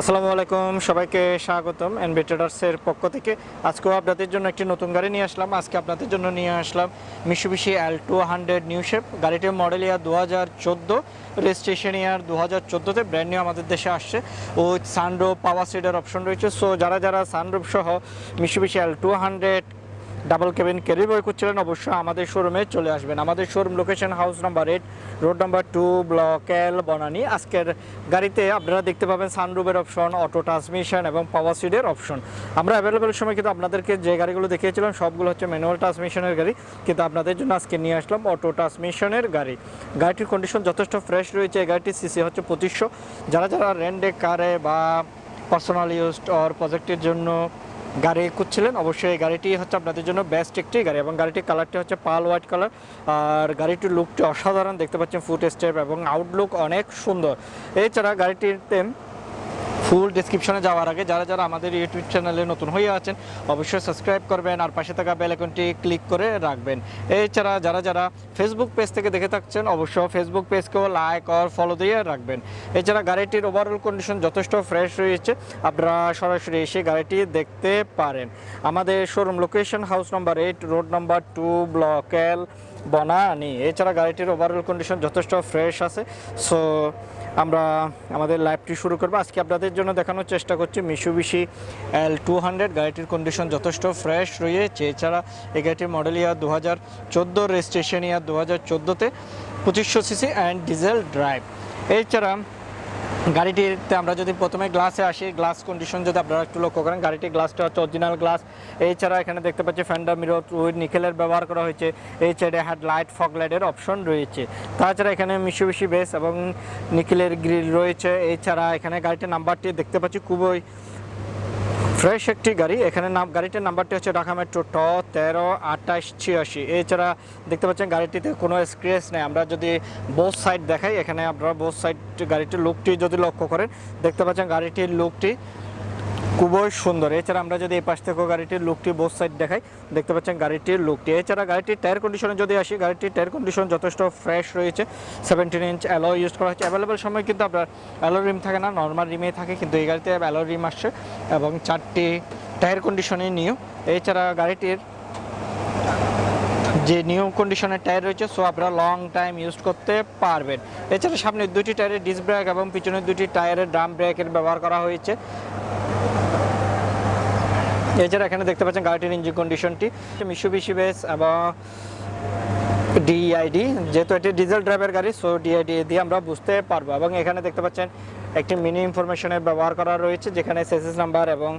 আসসালামু আলাইকুম, সবাইকে স্বাগতম এনবি ট্রেডার্সের পক্ষ থেকে। আজকেও আপনাদের জন্য একটি নতুন গাড়ি নিয়ে আসলাম। আজকে আপনাদের জন্য নিয়ে আসলাম Mitsubishi L two hundred new shape গাড়িটির মডেল ইয়ার দু হাজার চোদ্দ রেজিস্ট্রেশন ইয়ার দু হাজার চোদ্দোতে ব্র্যান্ড নিউ আমাদের দেশে আসছে। ও সানরোপ পাওয়ার সিডার অপশন রয়েছে। সো যারা যারা সানরোপ সহ Mitsubishi L two hundred double cabin carryboy করছিলেন অবশ্যই আমাদের শোরুমে চলে আসবেন। আমাদের showroom location house number eight road number two block L Banani. আজকের গাড়িতে আপনারা দেখতে পাবেন সানরুফের অপশন অটো ট্রান্সমিশন এবং পাওয়ার সিডের অপশন আমরা অ্যাভেলেবেল সময় কিন্তু আপনাদেরকে যে গাড়িগুলো দেখিয়েছিলাম, সবগুলো হচ্ছে ম্যানুয়াল ট্রান্সমিশনের গাড়ি। কিন্তু আপনাদের জন্য আজকে নিয়ে আসলাম অটো ট্রান্সমিশনের গাড়ি। গাড়িটির কন্ডিশন যথেষ্ট ফ্রেশ রয়েছে। এই গাড়িটির সিসি হচ্ছে পঁচিশশো। যারা যারা রেন্টে কারে বা পার্সোনাল ইউজ অর প্রজেক্টের জন্য গাড়ি খুঁজছিলেন। অবশ্যই এই গাড়িটি হচ্ছে আপনাদের জন্য বেস্ট একটি গাড়ি এবং গাড়িটির কালারটি হচ্ছে পাল হোয়াইট কালার আর গাড়িটির লুকটি অসাধারণ, দেখতে পাচ্ছেন ফুট স্টেপ এবং আউটলুক অনেক সুন্দর। এছাড়া গাড়িটিতে ফুল ডিসক্রিপশনে যাওয়ার আগে, যারা যারা আমাদের ইউটিউব চ্যানেলে নতুন হয়ে আছেন, অবশ্যই সাবস্ক্রাইব করবেন আর পাশে থাকা বেল ক্লিক করে রাখবেন। এছাড়া যারা যারা ফেসবুক পেজ থেকে দেখে থাকছেন, অবশ্যই ফেসবুক পেজকেও লাইক আর ফলো দিয়ে রাখবেন। এছাড়া গাড়িটির ওভারঅল কন্ডিশন যথেষ্ট ফ্রেশ রয়েছে, আপনারা সরাসরি এসে গাড়িটি দেখতে পারেন। আমাদের showroom location house number eight road number two block L Banani. এছাড়া গাড়িটির ওভারঅল কন্ডিশন যথেষ্ট ফ্রেশ আছে। সো আমরা আমাদের লাইভটি শুরু করব। আজকে আপনাদের জন্য দেখানোর চেষ্টা করছি মিশু মিশুবিশি এল টু হান্ড্রেড গাড়িটির কন্ডিশন যথেষ্ট ফ্রেশ রয়েছে। এছাড়া এই গাড়িটির মডেল ইয়ার দু হাজার চোদ্দ রেজিস্ট্রেশন ইয়ার দু হাজার চোদ্দোতে পঁচিশশো সিসি অ্যান্ড ডিজেল ড্রাইভ এছাড়া গাড়িটিতে আমরা যদি প্রথমে গ্লাসে আসি গ্লাস কন্ডিশন যদি আপনারা একটু লক্ষ্য করেন গাড়িটির গ্লাসটা হচ্ছে অরিজিনাল গ্লাস এছাড়া এখানে দেখতে পাচ্ছি ফ্যান্ডা মিরর উইড নিকেলের ব্যবহার করা হয়েছে। এই সাইডে হ্যাড লাইট ফগ লাইটের অপশন রয়েছে। তাছাড়া এখানে মিশু মিশুবিশি বেস এবং নিকেলের গ্রিল রয়েছে। এছাড়া এখানে গাড়িটির নাম্বারটি দেখতে পাচ্ছি খুবই ফ্রেশ একটি গাড়ি। এখানে নাম গাড়িটির নাম্বারটি হচ্ছে ঢাকা মেট্রো ট তেরো আঠাশ ছিয়াশি। এছাড়া দেখতে পাচ্ছেন গাড়িটিতে কোনো স্ক্রেচ নেই। আমরা যদি বোস সাইড দেখাই, এখানে আপনারা বোস সাইড গাড়িটির লুকটি যদি লক্ষ্য করেন, দেখতে পাচ্ছেন গাড়িটির লুকটি খুবই সুন্দর। এছাড়া আমরা যদি এই পাশ থেকেও গাড়িটির লুকটি বোস সাইড দেখাই, দেখতে পাচ্ছেন গাড়িটির লুকটি এছাড়া গাড়িটির টায়ার কন্ডিশনে যদি আসি, গাড়িটির টায়ার কন্ডিশন যথেষ্ট ফ্রেশ রয়েছে। সেভেন্টিন ইঞ্চ অ্যালো ইউজ করা হচ্ছে। অ্যাভেলেবেল সময় কিন্তু আপনার অ্যালো রিম থাকে না নর্মাল রিমেই থাকে, কিন্তু এই গাড়িতে অ্যালো রিম আসছে এবং চারটি টায়ার কন্ডিশনে নিউ এছাড়া গাড়িটির যে নিউ কন্ডিশনের টায়ার রয়েছে সো আপনারা লং টাইম ইউজ করতে পারবেন। এছাড়া সামনের দুটি টায়ারের ডিস্ক ব্রেক এবং পিছনের দুটি টায়ারের ড্রাম ব্রেকের ব্যবহার করা হয়েছে। এছাড়া এখানে দেখতে পাচ্ছেন গাড়িটির ইঞ্জিন কন্ডিশনটি মিশুবিশি বেস এবং ডিআইডি যেহেতু এটি ডিজেল ড্রাইভের গাড়ি সো ডিআইডি দিয়ে আমরা বুঝতে পারব। এবং এখানে দেখতে পাচ্ছেন একটি মিনি ইনফরমেশনের ব্যবহার করা রয়েছে, যেখানে সেসেস নাম্বার এবং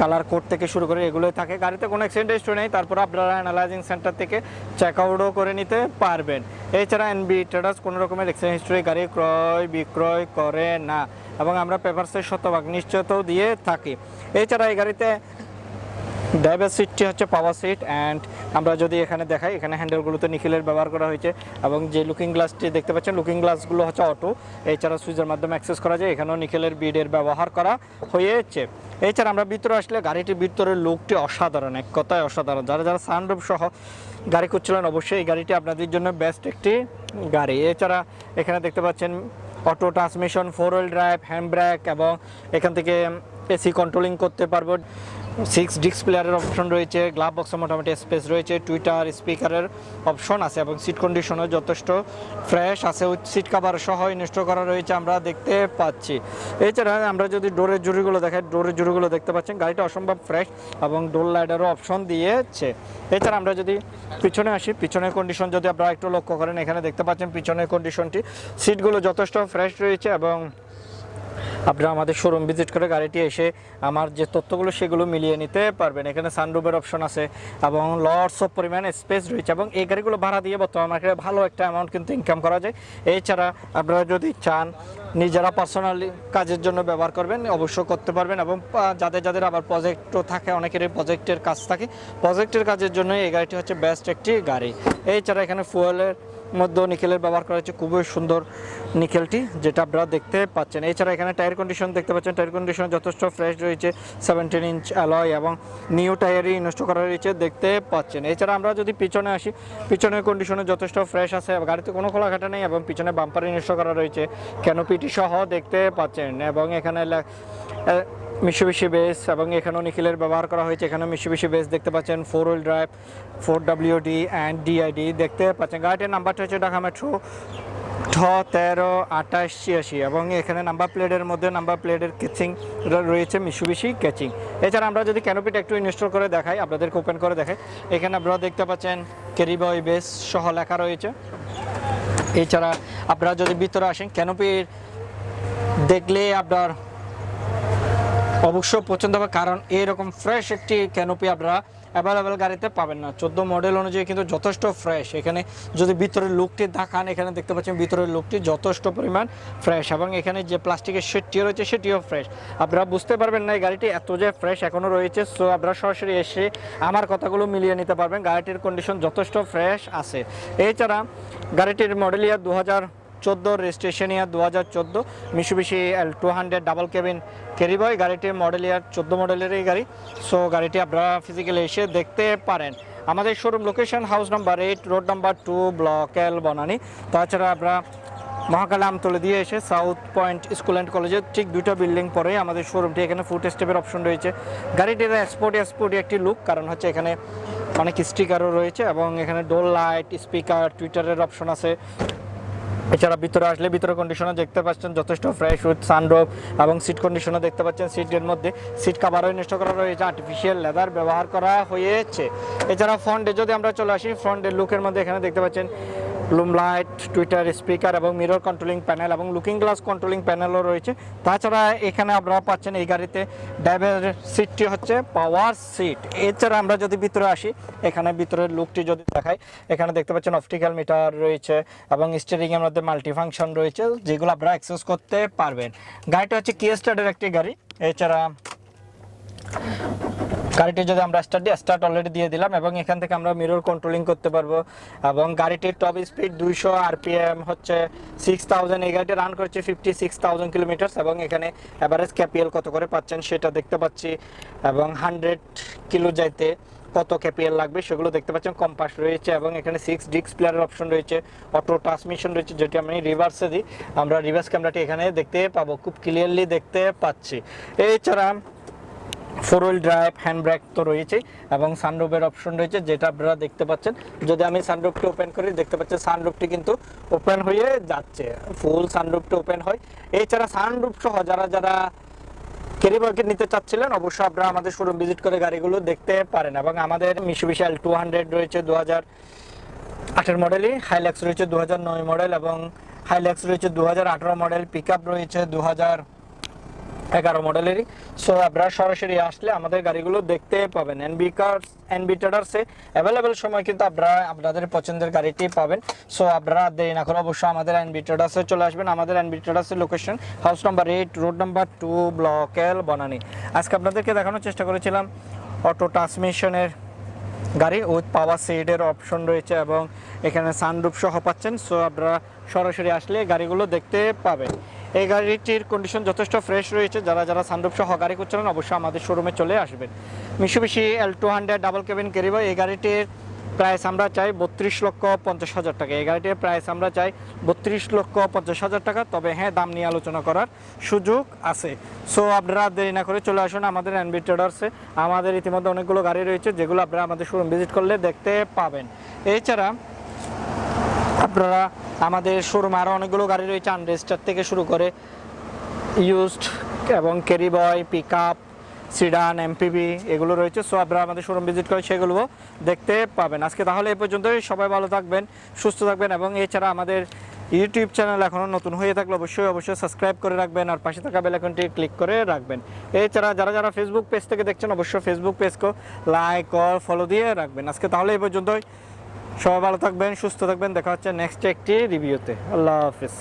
কালার কোড থেকে শুরু করে এগুলোই থাকে। গাড়িতে কোনো অ্যাক্সিডেন্ট হিস্ট্রি নেই, তারপর আপনারা অ্যানালাইজিং সেন্টার থেকে চেক আউটও করে নিতে পারবেন। এছাড়া এনবি ট্রেডার্স কোনো রকমের অ্যাক্সিডেন্ট হিস্ট্রি গাড়ি ক্রয়, বিক্রয় করে না। এবং আমরা পেপারসের শতভাগ নিশ্চয়তাও দিয়ে থাকি। এছাড়া এই গাড়িতে ড্রাইভার সিটটি হচ্ছে পাওয়ার সিট অ্যান্ড আমরা যদি এখানে দেখাই, এখানে হ্যান্ডেলগুলোতে নিখিলের ব্যবহার করা হয়েছে এবং যে লুকিং গ্লাসটি দেখতে পাচ্ছেন লুকিং গ্লাসগুলো হচ্ছে অটো এছাড়া সুইচের মাধ্যমে অ্যাক্সেস করা যায়, এখানেও নিখিলের বিডের ব্যবহার করা হয়েছে। এছাড়া আমরা ভিতরে আসলে গাড়িটির ভিতরের লুকটি অসাধারণ, এক কথায় অসাধারণ। যারা যারা সানরুফ সহ গাড়ি খুঁজছিলেন, অবশ্যই এই গাড়িটি আপনাদের জন্য বেস্ট একটি গাড়ি। এছাড়া এখানে দেখতে পাচ্ছেন auto transmission four wheel drive hand brake এবং এখান থেকে এসি কন্ট্রোলিং করতে পারব। সিক্স ডিস্ক প্লেয়ারের অপশন রয়েছে গ্লাভ বক্সে মোটামুটি স্পেস রয়েছে টুইটার স্পিকারের অপশন আছে এবং সিট কন্ডিশনও যথেষ্ট ফ্রেশ আছে। সিট কাভার সহ ইনস্টল করা রয়েছে আমরা দেখতে পাচ্ছি। এছাড়া আমরা যদি ডোরের জুড়িগুলো দেখাই ডোরের জুড়িগুলো দেখতে পাচ্ছেন, গাড়িটা অসম্ভব ফ্রেশ এবং ডোর লাইডারও অপশন দিয়েছে। এছাড়া আমরা যদি পিছনে আসি, পিছনের কন্ডিশন যদি আপনারা একটু লক্ষ্য করেন, এখানে দেখতে পাচ্ছেন পিছনের কন্ডিশনটি সিটগুলো যথেষ্ট ফ্রেশ রয়েছে এবং আপনারা আমাদের শোরুম ভিজিট করে গাড়িটি এসে আমার যে তথ্যগুলো সেগুলো মিলিয়ে নিতে পারবেন। এখানে সানরুফের অপশন আছে এবং লটস অফ পরিমাণ স্পেস রয়েছে এবং এই গাড়িগুলো ভাড়া দিয়ে বর্তমান মার্কেটে ভালো একটা অ্যামাউন্ট কিন্তু ইনকাম করা যায়। এছাড়া আপনারা যদি চান নিজেরা পার্সোনালি কাজের জন্য ব্যবহার করবেন, অবশ্যই করতে পারবেন এবং যাদের যাদের আবার প্রজেক্টও থাকে, অনেকেরই প্রজেক্টের কাজ থাকে প্রজেক্টের কাজের জন্য এই গাড়িটি হচ্ছে বেস্ট একটি গাড়ি। এছাড়া এখানে ফুয়েলের মধ্যে নিকেলের ব্যবহার করা হয়েছে। খুবই সুন্দর নিকেলটি, যেটা আপনারা দেখতে পাচ্ছেন। এছাড়া এখানে টায়ার কন্ডিশন দেখতে পাচ্ছেন। টায়ার কন্ডিশন যথেষ্ট ফ্রেশ রয়েছে সেভেন্টিন ইঞ্চ অ্যালয় এবং নিউ টায়ারই ইনস্ট করা রয়েছে দেখতে পাচ্ছেন। এছাড়া আমরা যদি পিছনে আসি, পিছনের কন্ডিশনে যথেষ্ট ফ্রেশ আছে, গাড়িতে কোনো খোলাঘাটা নেই এবং পিছনে বাম্পার ইনস্ট করা রয়েছে। ক্যানোপিটি সহ দেখতে পাচ্ছেন এবং এখানে মিশুবিশি বেস এবং এখানেও নিখিলের ব্যবহার করা হয়েছে। এখানে মিশুবিশি বেস দেখতে পাচ্ছেন four wheel drive four WD and DID দেখতে পাচ্ছেন। গাড়িটির নাম্বারটা হচ্ছে ঢাকা মেট্রো ঠ তেরো আঠাশ ছিয়াশি এবং এখানে নাম্বার প্লেটের মধ্যে নাম্বার প্লেটের কেচিং রয়েছে মিশুবিশি কেচিং এছাড়া আমরা যদি ক্যানোপিটা একটু ইনস্টল করে দেখাই, আপনাদেরকে ওপেন করে দেখাই। এখানে আপনারা দেখতে পাচ্ছেন ক্যারিবয় বেস সহ লেখা রয়েছে। এছাড়া আপনারা যদি ভিতরে আসেন ক্যানোপির দেখলে আপনার অবশ্য পছন্দ হবে, কারণ এরকম ফ্রেশ একটি ক্যানোপি আপনারা অ্যাভেলেবেল গাড়িতে পাবেন না। চোদ্দ মডেল অনুযায়ী কিন্তু যথেষ্ট ফ্রেশ এখানে যদি ভিতরের লুকটি দেখান, এখানে দেখতে পাচ্ছেন ভিতরের লুকটি যথেষ্ট পরিমাণ ফ্রেশ এবং এখানে যে প্লাস্টিকের সেটটি রয়েছে, সেটিও ফ্রেশ আপনারা বুঝতে পারবেন না এই গাড়িটি এত যে ফ্রেশ এখনও রয়েছে সো আপনারা সরাসরি এসে আমার কথাগুলো মিলিয়ে নিতে পারবেন। গাড়িটির কন্ডিশন যথেষ্ট ফ্রেশ আছে। এছাড়া গাড়িটির মডেল ইয়ার দু হাজার চোদ্দ রেজিস্ট্রেশন ইয়ার দু হাজার চোদ্দ Mitsubishi L two hundred, double cabin carryboy গাড়িটির মডেল ইয়ার চোদ্দ মডেলের এই গাড়ি। সো গাড়িটি আপনারা ফিজিক্যালি এসে দেখতে পারেন। আমাদের showroom location house number eight road number two block L Banani. তাছাড়া আপনারা মহাকালে আমতলে দিয়ে এসে সাউথ পয়েন্ট স্কুল অ্যান্ড কলেজের ঠিক দুটো বিল্ডিং পরে আমাদের শোরুমটি এখানে ফুট স্টেপের অপশন রয়েছে। গাড়িটির স্পোর্টি স্পোর্টি একটি লুক কারণ হচ্ছে এখানে অনেক স্টিকারও রয়েছে এবং এখানে ডোল লাইট স্পিকার টুইটারের অপশন আছে। এছাড়া ভিতরে আসলে ভিতরে কন্ডিশনও দেখতে পাচ্ছেন যথেষ্ট ফ্রেশ উইথ সানড্রপ এবং সিট কন্ডিশনও দেখতে পাচ্ছেন সিটের মধ্যে। সিট কাভারও ইনস্ট করা রয়েছে আর্টিফিশিয়াল লেদার ব্যবহার করা হয়েছে। এছাড়া ফ্রন্টে যদি আমরা চলে আসি ফ্রন্টের লুকের মধ্যে এখানে দেখতে পাচ্ছেন লুম লাইট টুইটার স্পিকার এবং মিরর কন্ট্রোলিং প্যানেল এবং লুকিং গ্লাস কন্ট্রোলিং প্যানেলও রয়েছে। তাছাড়া এখানে আপনারা পাচ্ছেন এই গাড়িতে ড্রাইভারের সিটটি হচ্ছে পাওয়ার সিট এছাড়া আমরা যদি ভিতরে আসি, এখানে ভিতরের লুকটি যদি দেখাই, এখানে দেখতে পাচ্ছেন অপটিক্যাল মিটার রয়েছে এবং স্টিয়ারিং এর মধ্যে মাল্টি ফাংশন রয়েছে, যেগুলো আপনারা অ্যাক্সেস করতে পারবেন। গাড়িটা হচ্ছে কিয়া স্টার্টের একটি গাড়ি। এছাড়া গাড়িটি যদি আমরা স্টার্ট দিই স্টার্ট অলরেডি দিয়ে দিলাম এবং এখান থেকে আমরা মিরর কন্ট্রোলিং করতে পারব এবং গাড়িটির টপ স্পিড দুইশো আরপিএম হচ্ছে সিক্স থাউজেন্ড এই গাড়িটি রান করছে ফিফটি সিক্স থাউজেন্ড কিলোমিটার এবং এখানে অ্যাভারেজ ক্যাপিএল কত করে পাচ্ছেন সেটা দেখতে পাচ্ছি এবং হান্ড্রেড কিলো যাইতে কত ক্যাপিএল লাগবে সেগুলো দেখতে পাচ্ছেন কম্পাস রয়েছে এবং এখানে সিক্স ডিস্ক প্লেয়ারের অপশন রয়েছে অটো ট্রান্সমিশন রয়েছে, যেটি আমি রিভার্সে দিই। আমরা রিভার্স ক্যামেরাটি এখানে দেখতে পাবো, খুব ক্লিয়ারলি দেখতে পাচ্ছি। এছাড়া four wheel drive, hand brake তো রয়েছেই, এবং সানরুফের অপশন রয়েছে, যেটা আপনারা দেখতে পাচ্ছেন। যদি আমি সানরুফটি ওপেন করি, দেখতে পাচ্ছেন সানরুফটি কিন্তু ওপেন হয়ে যাচ্ছে। ফুল সানরুফটি ওপেন হয়। এছাড়া সানরুফ সহ যারা যারা ক্যারিবারকে নিতে চাচ্ছিলেন, অবশ্যই আপনারা আমাদের শোরুম ভিজিট করে গাড়িগুলো দেখতে পারেন। এবং আমাদের মিশুবিশি এল টু হান্ড্রেড রয়েছে দু হাজার আটের মডেলই হাইল্যাক্স রয়েছে দু হাজার নয় মডেল এবং হাইল্যাক্স রয়েছে দু হাজার আঠারো মডেল পিক আপ রয়েছে দু হাজার এগারো মডেলেরই। সো আপনারা সরাসরি আসলে আমাদের গাড়িগুলো দেখতে পাবেন। এনবি কার এনবি ট্রেডার্সে অ্যাভেলেবেল সময় কিন্তু আপনারা আপনাদের পছন্দের গাড়িটি পাবেন। সো আপনারা দেরি না করে অবশ্যই আমাদের এনবি ট্রেডার্সে চলে আসবেন। আমাদের NB ট্রেডার্সের location house number eight road number two block L Banani আজকে আপনাদেরকে দেখানোর চেষ্টা করেছিলাম অটো ট্রান্সমিশনের গাড়ি উইথ পাওয়ার সিটের অপশন রয়েছে এবং এখানে সানরুফ সহ পাচ্ছেন। সো আপনারা সরাসরি আসলে গাড়িগুলো দেখতে পাবেন এই গাড়িটির কন্ডিশন যথেষ্ট ফ্রেশ রয়েছে। যারা যারা সানরুফ সহ গাড়ি করছিলেন অবশ্যই আমাদের শোরুমে চলে আসবেন। Mitsubishi L two hundred double cabin carryboy এই গাড়িটির প্রাইস আমরা চাই বত্রিশ লক্ষ পঞ্চাশ হাজার টাকা। এই গাড়িটির প্রাইস আমরা চাই বত্রিশ লক্ষ পঞ্চাশ হাজার টাকা। তবে হ্যাঁ দাম নিয়ে আলোচনা করার সুযোগ আছে। সো আপনারা দেরি না করে চলে আসুন আমাদের এনবি ট্রেডার্সে আমাদের ইতিমধ্যে অনেকগুলো গাড়ি রয়েছে, যেগুলো আপনারা আমাদের শোরুম ভিজিট করলে দেখতে পাবেন। এছাড়া আপনারা আমাদের শোরুমে আরও অনেকগুলো গাড়ি রয়েছে আনরেজিস্টার থেকে শুরু করে ইউজড এবং ক্যারি বয় পিক আপ সিডান এমপিবি এগুলো রয়েছে। সো আপনারা আমাদের শোরুম ভিজিট করে সেগুলো দেখতে পাবেন। আজকে তাহলে এই পর্যন্তই। সবাই ভালো থাকবেন, সুস্থ থাকবেন এবং এছাড়া আমাদের ইউটিউব চ্যানেল এখনও নতুন হয়ে থাকলে অবশ্যই অবশ্যই সাবস্ক্রাইব করে রাখবেন আর পাশে থাকা বেল আইকনটি ক্লিক করে রাখবেন। এছাড়া যারা যারা ফেসবুক পেজ থেকে দেখছেন, অবশ্যই ফেসবুক পেজকে লাইক অর ফলো দিয়ে রাখবেন। আজকে তাহলে এই পর্যন্তই। সবাই ভালো থাকবেন সুস্থ থাকবেন দেখা হচ্ছে নেক্সট একটি রিভিউতে আল্লাহ হাফিজ।